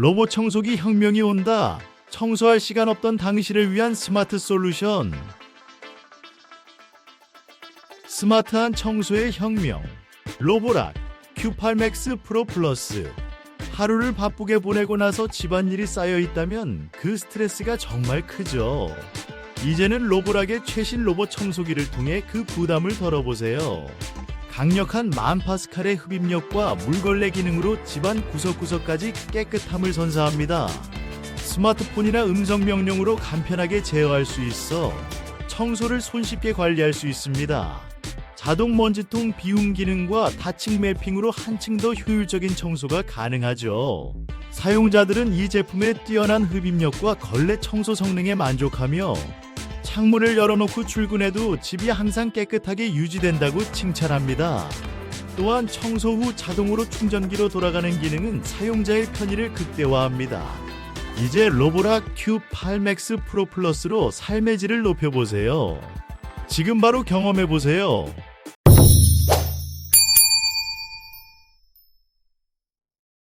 로봇 청소기 혁명이 온다. 청소할 시간 없던 당신을 위한 스마트 솔루션. 스마트한 청소의 혁명. 로보락 Q8 맥스 프로 플러스. 하루를 바쁘게 보내고 나서 집안일이 쌓여 있다면 그 스트레스가 정말 크죠. 이제는 로보락의 최신 로봇 청소기를 통해 그 부담을 덜어보세요. 강력한 만 파스칼의 흡입력과 물걸레 기능으로 집안 구석구석까지 깨끗함을 선사합니다. 스마트폰이나 음성 명령으로 간편하게 제어할 수 있어 청소를 손쉽게 관리할 수 있습니다. 자동 먼지통 비움 기능과 다층 매핑으로 한층 더 효율적인 청소가 가능하죠. 사용자들은 이 제품의 뛰어난 흡입력과 걸레 청소 성능에 만족하며 창문을 열어놓고 출근해도 집이 항상 깨끗하게 유지된다고 칭찬합니다. 또한 청소 후 자동으로 충전기로 돌아가는 기능은 사용자의 편의를 극대화합니다. 이제 로보락 Q8 맥스 프로 플러스로 삶의 질을 높여보세요. 지금 바로 경험해보세요.